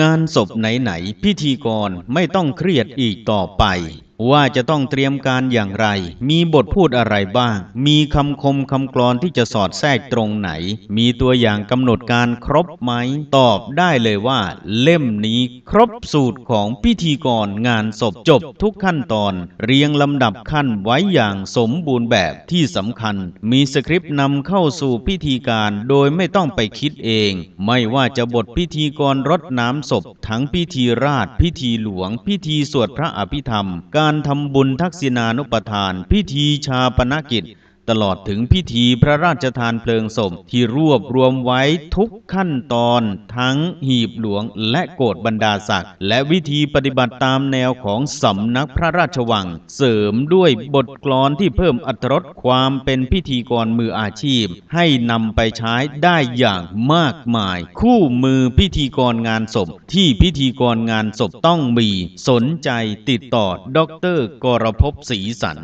งานศพไหนๆพิธีกรไม่ต้องเครียดอีกต่อไปว่าจะต้องเตรียมการอย่างไร มีบทพูดอะไรบ้าง มีคำคมคำกลอนที่จะสอดแทรกตรงไหน มีตัวอย่างกำหนดการครบไหม ตอบได้เลยว่า เล่มนี้ครบสูตรของพิธีกรงานศพจบทุกขั้นตอน เรียงลำดับขั้นไว้อย่างสมบูรณ์แบบที่สำคัญ มีสคริปต์นำเข้าสู่พิธีการโดยไม่ต้องไปคิดเอง ไม่ว่าจะบทพิธีกรรดน้ำศพ ทั้งพิธีราชพิธีหลวง พิธีสวดพระอภิธรรมการการทำบุญทักษิณานุปทาน พิธีชาปนกิจ ตลอดถึงพิธีพระราชทานเพลิงศพที่รวบรวมไว้ทุกขั้นตอนทั้งหีบหลวงและโกรธบรรดาศักดิ์และวิธีปฏิบัติตามแนวของสำนักพระราชวัง เสริมด้วยบทกลอนที่เพิ่มอรรถรสความเป็นพิธีกรมืออาชีพ ให้นำไปใช้ได้อย่างมากมาย คู่มือพิธีกรงานศพที่พิธีกรงานศพต้องมี สนใจติดต่อดรกรพศรีสัน